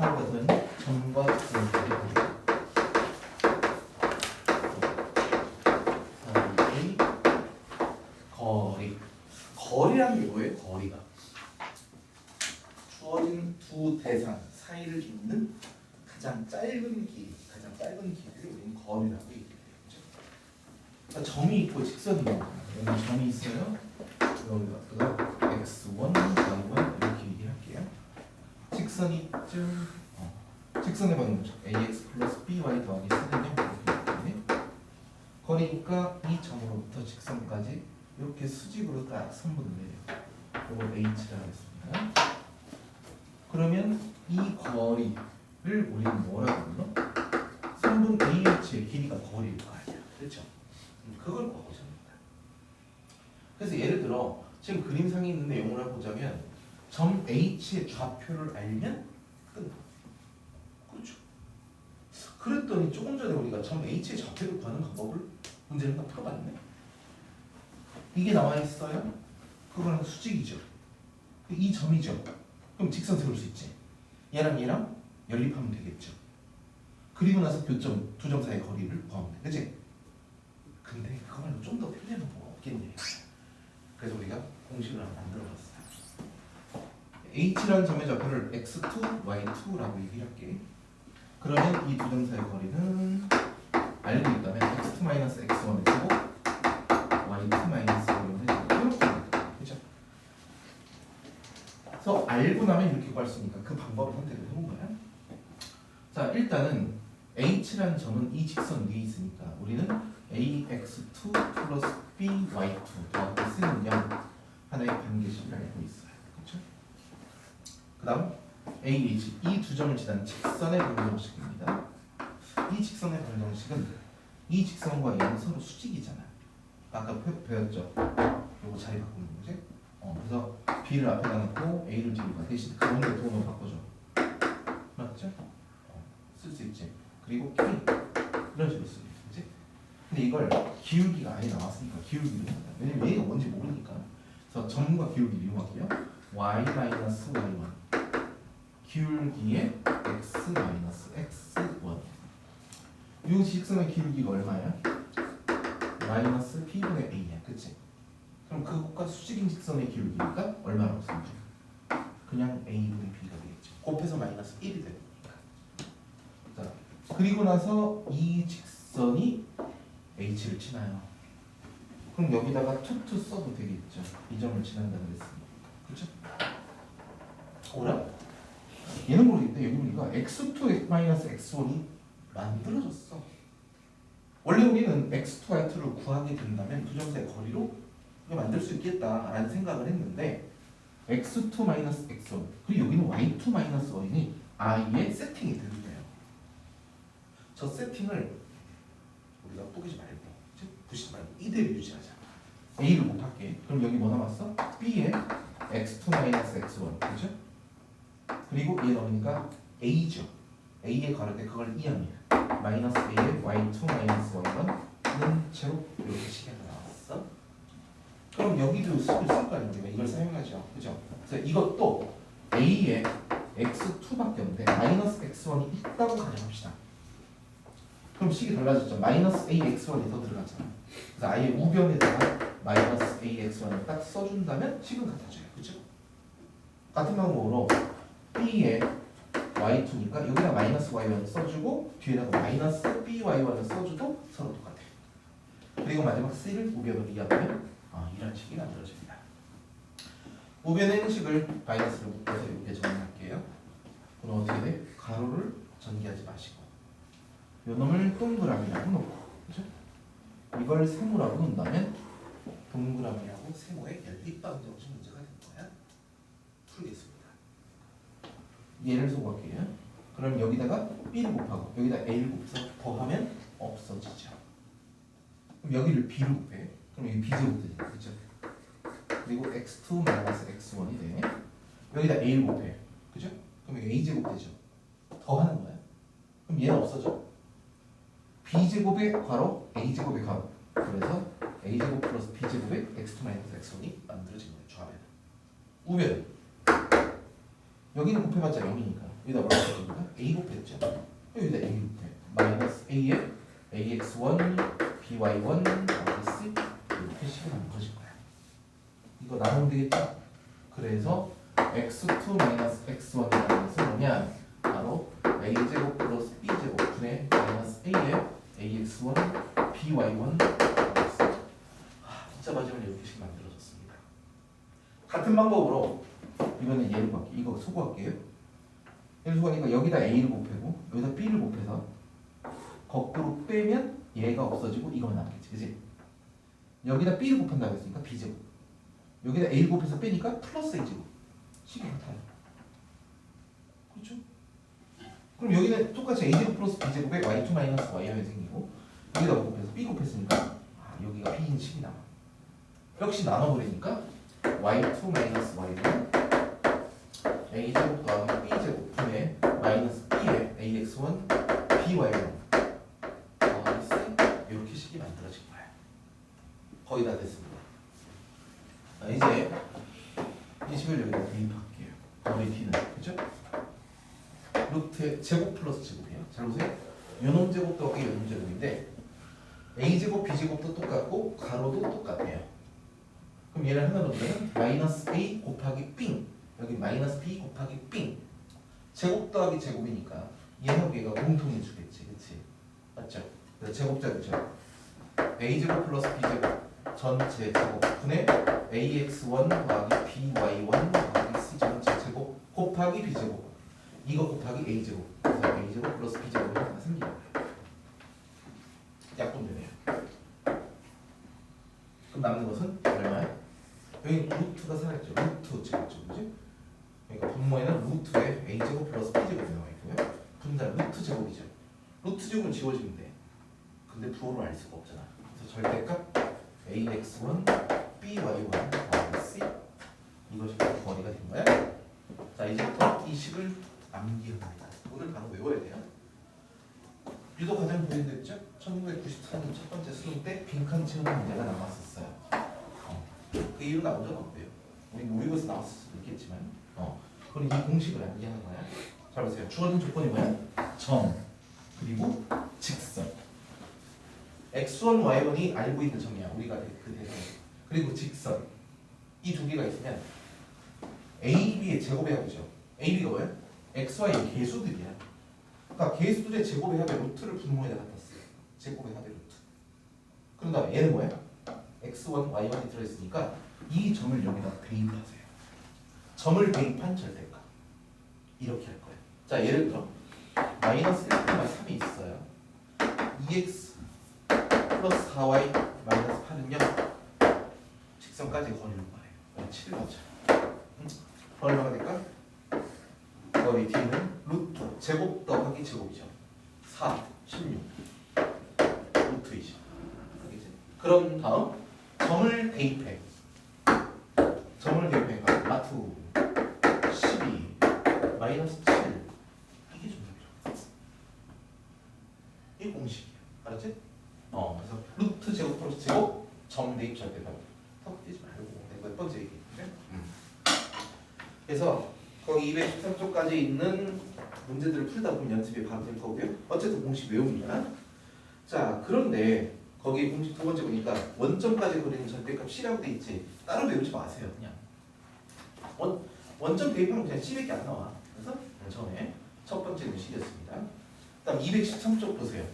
하거든 점과 직선의 거리 거리. 거리라는 게 뭐예요? 거리가. 주어진 두 대상 사이를 잇는 가장 짧은 길이 가장 짧은 길이를 우리는 거리라고 얘기해요? 그러니까 점이 있고 직선이 있는 여기 점이 있어요. 여기가 x1, y1 이렇게 얘기할게요 직선이 있죠 어. 직선의 방정식 ax 플러스 by 더하기 c는 0 이렇게 되네 거리니까 이 점으로부터 직선까지 이렇게 수직으로 딱 선분을 내요 이걸 h라 하겠습니다 그러면 이 거리를 우리는 뭐라고 불러? 선분 AH의 길이가 거리일 거 아니야 그렇죠? 음, 그걸 구하고자 합니다 그래서 예를 들어 지금 그림상에 있는 내용을 보자면 점 H의 좌표를 알면 끝나. 그렇죠. 그랬더니 조금 전에 우리가 점 H의 좌표를 구하는 방법을 문제를 한번 풀어봤네. 이게 나와 있어요? 그거는 수직이죠. 이 점이죠. 그럼 직선 세울 수 있지. 얘랑 얘랑 연립하면 되겠죠. 그리고 나서 교점 두 점 사이의 거리를 구하면 돼. 그치? 근데 그거 말고 좀 더 편리한 방법 없겠네. 그래서 우리가 공식을 하나 만들어봤어요 H라는 점의 좌표를 x2, y2라고 얘기할게. 그러면 이 두 점 사이의 거리는 알고 있다면 x2 x1을 쓰고 y2 y1을 해주고 이렇게 됩니다. 그죠? 그래서 알고 나면 이렇게 구할 수 있으니까 그 방법을 선택을 해본 거야. 자 일단은 H라는 점은 이 직선 위에 있으니까 우리는 AX2 플러스 BY2 더하기 C는 0 하나의 관계식을 알고 있어요 그 다음 AH 이 두 점을 지나는 직선의 방정식입니다. 이 직선의 방정식은 이 직선과 얘는 서로 수직이잖아 아까 배- 배웠죠? 요거 자리 바꾸는 거지? 어, 그래서 B를 앞에다 놓고 A를 뒤로 가 대신 가운데 도움을 바꿔줘. 맞죠? 어, 쓸수 있지? 그리고 K. 이런 식으로 쓰고 있지? 근데 이걸 기울기가 아예 나왔으니까 기울기를 한다. 왜냐면 얘가 뭔지 모르니까. 그래서 점과 기울기를 이용할게요. Y-y1 기울기의 x-x1 이 직선의 기울기가 얼마야? 마이너스 p분의 a야 그치? 그럼 그것과 수직인 직선의 기울기니까 얼마라고 쓰면 돼? 그냥 a분의 b가 되겠죠 곱해서 마이너스 1이 되는 거니까 자 그리고 나서 이 직선이 h를 치나요 그럼 여기다가 투투 써도 되겠죠 이 점을 지난다 그랬으니까 그쵸? 오라? 얘는 모르겠다 여기 보니까 x2 x1이 만들어졌어 원래 우리는 x2, y2를 구하게 된다면 두 점사의 거리로 만들 수 있겠다라는 생각을 했는데 x2 x1 그리고 여기는 y2 1이 i의 세팅이 되는 거예요 저 세팅을 우리가 뿌리지 말고? 부시지 말고 이대로 유지하자 a를 곱할게 그럼 여기 뭐 남았어? b의 x2 x1 그죠? 그리고 얘 넣으니까 a죠. A에 가를 때 그걸 이합니다 마이너스 a의 y2 마이너스 y1는 제로 이렇게 시계가 나왔어. 그럼 여기도 쓸거 아니에요 우리가 이걸 사용하죠. 그죠? 그래서 이것도 a의 x2밖에 없는데 마이너스 x1이 있다고 가정합시다. 그럼 식이 달라졌죠. 마이너스 a x1이 더 들어가잖아. 그래서 아예 우변에다가 마이너스 a x1을 딱 써준다면 식은 같아져요. 그죠? 같은 방법으로 b의 y2니까 여기다 마이너스 y1 써주고 뒤에다가 마이너스 by1을 써줘도 서로 똑같아 그리고 마지막 c를 우변으로 이해하면 아, 이런 식이 만들어집니다. 우변의 행식을 마이너스로 묶어서 이렇게 정리할게요. 그럼 어떻게 돼? 가로를 전개하지 마시고. 요 놈을 동그라미라고 놓고 그죠? 이걸 세모라고 놓는다면 동그라미하고 세모의 연립방정식 문제가 되는 거야. 풀겠습니다 얘를 소각해요. 그럼 여기다가 b를 곱하고 여기다 a를 곱해서 더하면 없어지죠. 그럼 여기를 b로 곱해. 그럼 여기 b제곱 되죠. 그렇죠? 그리고 x2 마이너스 x1이 돼. 여기다 a를 곱해. 그죠? 그럼 여기 a제곱 되죠. 더하는 거야. 그럼 얘는 없어져. b제곱의 괄호 a제곱의 괄호. 그래서 a제곱 플러스 b제곱의 x2 마이너스 x1이 만들어진 거예요. 좌변. 우변. 여기는 곱해봤자 0이니까 여기다 뭐라고 써줍니까? a 곱했죠. 여기다 a 곱해. 마이너스 a에 ax1 by1 마이너스 이렇게 식이 만들어질 거야. 이거 나누면 되겠죠? 그래서 x2 마이너스 x1이라는 것은 뭐냐? 바로 a제곱 플러스 b제곱 분의 마이너스 a에 ax1 by1 마이너스 아, 진짜 마지막에 이렇게 식 만들어졌습니다. 같은 방법으로 이거는 예를 볼게 이거 소구할게요. 예를 소구하니까 여기다 a를 곱하고 여기다 b를 곱해서 거꾸로 빼면 얘가 없어지고 이거 남겠지, 그지? 여기다 b를 곱한다고 했으니까 b제곱. 여기다 a를 곱해서 빼니까 플러스 a제곱. 식이 같아요. 그렇죠? 그럼 여기는 똑같이 a제곱 플러스 b제곱에 y2 마이너스 y하면 생기고 여기다 곱해서 b 곱했으니까 아, 여기가 b인 식이 나와. 역시 나눠버리니까 y2 마이너스 y는 a제곱 더하기 b제곱 분의 마이너스 b에 ax1 by1 더하기 c 이렇게 식이 만들어진 거야. 거의 다 됐습니다. 자, 이제 이 식을 여기다 대입할게요. 거리 t는 그죠? 루트의 제곱 플러스 제곱이에요. 잘 보세요. 요놈 제곱 더하기 요놈 제곱인데 a 제곱 b 제곱도 똑같고 가로도 똑같아요. 그럼 얘를 하나로 두면 마이너스 a 곱하기 삥 여기 마이너스 b 곱하기 삥 제곱 더하기 제곱이니까 얘하고 얘가 공통해 주겠지, 그렇지? 맞죠? 그래서 제곱자죠. a 제곱 플러스 b 제곱 전체 제곱 분의 ax1 더하기 by1 더하기 c 전체 제곱 곱하기 b 제곱 이거 곱하기 a 제곱 그래서 a 제곱 플러스 b 제곱이 하나 거예요. 약분되네요. 그럼 남는 것은 얼마야? 여기 루트가 살아있죠. 루트 제곱죠, 그지? 그러니까 분모에는 루트에 a 제곱 플러스 b 제곱이 나와 있고요. 분단 루트 제곱이죠. 루트 제곱은 지워지면 돼. 근데 부호를 알 수가 없잖아. 그래서 절대값 ax1 by1 더하기 c 이것이 거리가 된 거야. 자 이제부터 이 식을 암기합니다. 오늘 바로 외워야 돼요. 유도 과정 보여드렸죠? 1994년 첫 번째 수능 때 빈칸 채우는 문제가 나왔었어요. 어. 그 이유는 나온 적 없대요. 우리 모의고사 나왔을 수도 있겠지만, 어. 그럼 이 공식을 암기하는 거야. 잘 보세요. 주어진 조건이 뭐야? 점 그리고 직선. x1, y1이 알고 있는 점이야. 우리가 그 대상. 그리고 직선. 이 두 개가 있으면 AB의 제곱의 합이죠. AB가 뭐야? X, Y의 개수들이야. 그러니까 개수들의 제곱의 합의 루트를 분모에다 갖다 써. 제곱의 합의 루트. 그런 다음에 얘는 뭐야? X1, Y1이 들어있으니까 이 점을 여기다 대입하세요. 점을 대입한 절대값. 이렇게 할 거예요. 자, 예를 들어 마이너스 1,3이 있어요. 2x 플러스 4y 마이너스 8은요. 직선까지 거리를 구하래요. 7 넣자. 얼마가 될까? 거리 d는 루트 제곱 더하기 제곱이죠. 4, 16 루트 20 알겠지? 그런 다음 점을 대입해. 점을 대입해가 마투 12 마이너스 7 이게 정답이라고. 이게 공식이야. 알았지? 어, 그래서 루트 제곱 플러스 제곱 점 대입 절대값 섞이지 말고 내가 몇 번째 얘기했는데. 음. 그래서 거기 213쪽까지 있는 문제들을 풀다 보면 연습이 바로 될 거고요. 어쨌든 공식 외웁니다. 자 그런데 거기 공식 두 번째 보니까 원점까지 그리는 절대값 C라고 돼 있지. 따로 외우지 마세요 그냥. 원, 원점 대입하면 그냥 C밖에 안 나와. 그래서 맨 처음에 첫 번째는 그 다음 213쪽 보세요.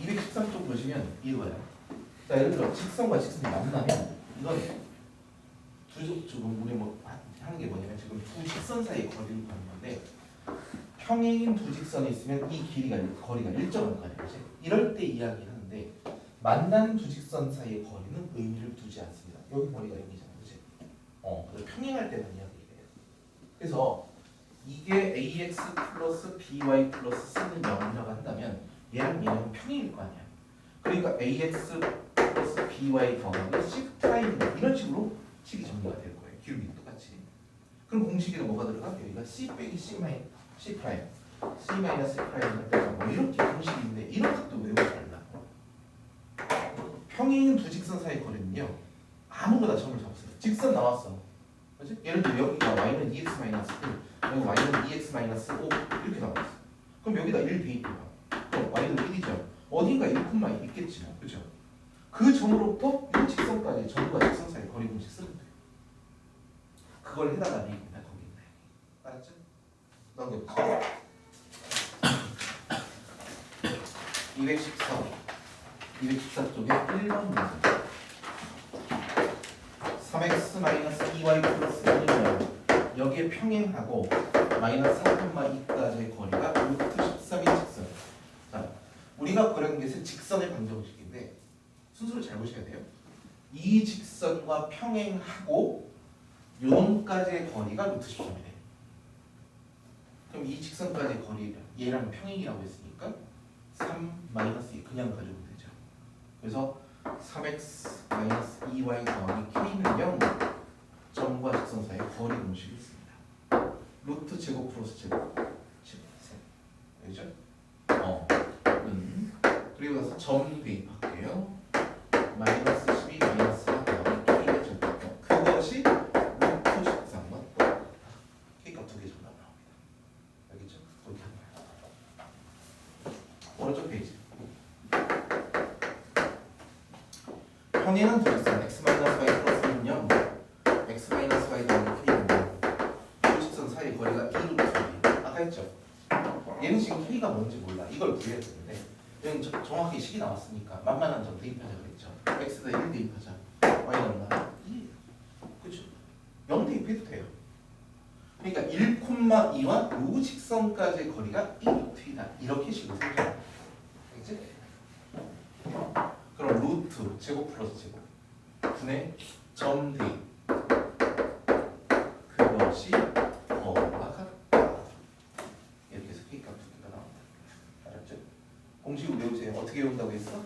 213쪽 보시면 이거야. 자 예를 들어 직선과 직선이 만나면 이건 두 지금 우리 뭐 하는 게 뭐냐면 지금 두 직선 사이 거리를 구하는 건데 평행인 두 직선이 있으면 이 길이가 거리가 일정한 거 아니야, 그지? 이럴 때 이야기하는데 만난 두 직선 사이의 거리는 의미를 두지 않습니다. 여기 거리가 여기잖아, 그지? 어, 그래서 평행할 때만 이야기해요. 그래서 이게 ax 플러스 by 플러스 c는 0이라고 한다면 얘랑 얘는 평행일 거 아니야. 그러니까 ax by 더하기 c 프라임 이런 식으로 식이 정리가 될 거예요. 기울기 똑같이. 그럼 공식에는 뭐가 들어가? 여기가 c 빼기 c 마이 c 프라임, c 마이너스 프라임 뭐 이렇게 공식이 있는데 이런 것도 외우지 말라. 평행인 두 직선 사이 거리는요 아무거나 점을 잡으세요. 직선 나왔어. 그렇지? 예를 들어 여기가 y는 2x 마이너스 1, 여기 y는 2x 마이너스 5 이렇게 나와 있어. 그럼 여기다 1 대입해봐. 그럼 y는 1이죠. 어딘가 1콤마 있겠지 뭐. 그죠? 그 점으로부터 이 직선까지 점과 직선 사이 거리 공식 쓰면 돼. 그걸 해달라는 얘기입니다. 거기 있네. 알았죠? 넘겨보세요. 214. 214 쪽에 1번 문제. 3x 마이너스 2y 플러스 1이면 여기에 평행하고 마이너스 4,2까지의 거리가 루트 13인 직선. 자, 우리가 그런 게 직선의 잘 보셔야 돼요. 이 직선과 평행하고 요놈까지의 거리가 루트 13이래. 그럼 이 직선까지의 거리 얘랑 평행이라고 했으니까 3 마이너스 2 그냥 가져오면 되죠. 그래서 3x 마이너스 2y 더하기 k는 0 점과 직선 사이의 거리 공식이 있습니다. 루트 제곱 플러스 제곱 13 알죠? 어, 음. 그리고 나서 점 대입할게요. 마이너스 12 마이너스 4 더하기 k의 절대값 그것이 루트 13과 똑같다. k값 두개 정답 나옵니다. 알겠죠? 그렇게 하는 거예요. 오른쪽 페이지. 평행은 두겠어요. x 마이너스 y 플러스는 0, x 마이너스 y 더하기 k는 0. 두 직선 사이 거리가 2 루트 2. 아까 했죠? 얘는 지금 k가 뭔지 몰라. 이걸 구해야 되는데 저- 정확히 식이 나왔으니까 만만한 점 대입하자 그랬죠. x에다 1 대입하자. y는 얼마? 2. 그죠? 0 대입해도 돼요. 그러니까 1,2와 요 직선까지의 거리가 2 루트 2다. 이렇게 생겨요. 알겠지? 그럼 루트 제곱 플러스 제곱 분의 점 대입 그것이 더와 같다. 이렇게 해서 k값 두 개가 나온다. 알았죠? 공식을 외우세요. 어떻게 외운다고 했어?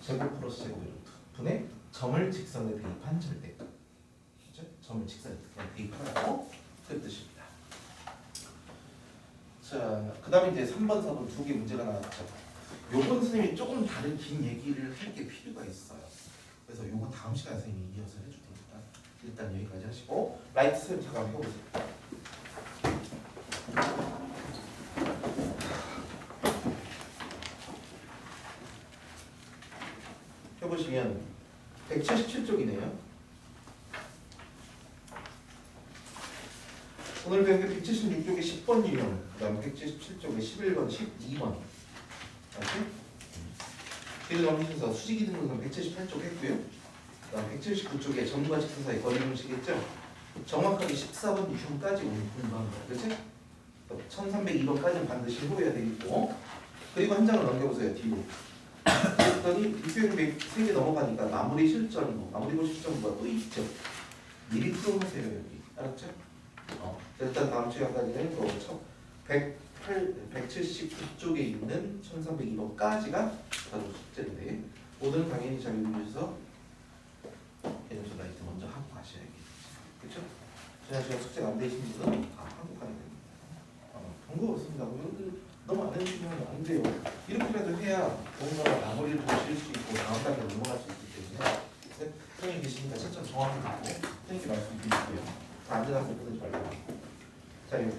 제곱 플러스 제곱의 루트 분의 점을 직선에 대입한 절대값. 점을 직선에 그냥 대입하라고 그 뜻입니다. 자, 그 다음에 이제 3번, 4번 두 개 문제가 나왔죠. 요번 선생님이 조금 다른 긴 얘기를 할 게 필요가 있어요. 그래서 요거 다음 시간에 선생님이 이어서 해줄 테니까 일단 여기까지 하시고 라이트 선생님 잠깐 해보세요. 해보시면 177쪽이네요. 오늘 배운 게 176쪽에 10번 유형, 그 다음에 177쪽에 11번, 12번. 알지? 뒤로 넘기셔서 수직이 등급은 178쪽 했고요. 그 다음 179쪽에 점과 직선 사이 거리 공식 했죠? 정확하게 14번 유형까지 오늘 공부한 거야. 그치? 1302번까지는 반드시 해보셔야 되겠고 그리고 한 장을 넘겨보세요 뒤로 그랬더니 비교형 3개 넘어가니까 마무리 실전 마무리 실전과 또 있죠 미리 풀어놓으세요 여기 알았죠? 어. 일단 다음 시간까지는 또 108, 179쪽에 있는 1302번까지가 바로 숙제인데 오늘은 당연히 잘 읽으셔서 개념수 라이트 먼저 하고 가셔야겠죠. 그렇죠? 지난 숙제가 안 되신 분은 다 하고 가야 됩니다. 어, 번거롭습니다. 여러분들 너무 안 해주시면 안 돼요. 이렇게라도 해야 뭔가 마무리를 보실 수 있고 다음 단계로 넘어갈 수 있기 때문에 네, 선생님 계시니까 채점 정확히 듣고 선생님께 말씀드리고요 다 안전하게 끊지 말고 자 여기